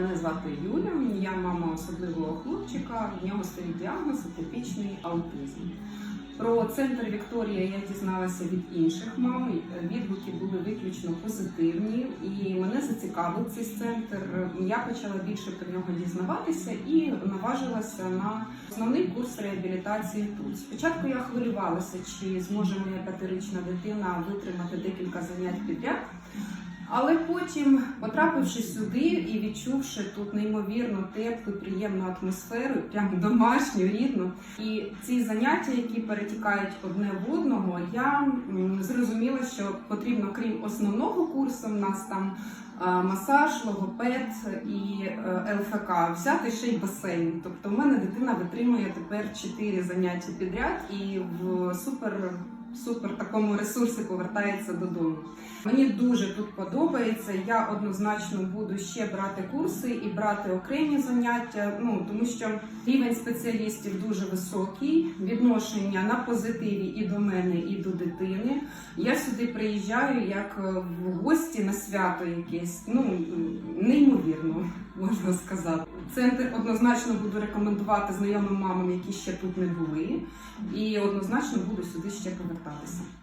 Мене звати Юля, я мама особливого хлопчика. В нього стоїть діагноз атипічний аутизм. Про центр Вікторія я дізналася від інших мам. Відгуки були виключно позитивні, і мене зацікавив цей центр. Я почала більше про нього дізнаватися і наважилася на основний курс реабілітації тут. Спочатку я хвилювалася, чи зможе моя п'ятирічна дитина витримати декілька занять підряд. Але потім, потрапивши сюди і відчувши тут неймовірно теплу, приємну атмосферу, прямо домашню, рідну, і ці заняття, які перетікають одне в одного, я зрозуміла, що потрібно, крім основного курсу, в нас там е, масаж, логопед і е, ЛФК, взяти ще й басейн. Тобто, в мене дитина витримує тепер 4 заняття підряд і в супер супер такому ресурсі повертається додому. Мені дуже тут подобається. Я однозначно буду ще брати курси і брати окремі заняття. Ну тому що рівень спеціалістів дуже високий, відношення на позитиві і до мене, і до дитини. Я сюди приїжджаю як е, в гості на свято якесь. Ну неймовірно можна сказати. Центр однозначно буду рекомендувати знайомим мамам, які ще тут не були, і однозначно буду сюди ще para sa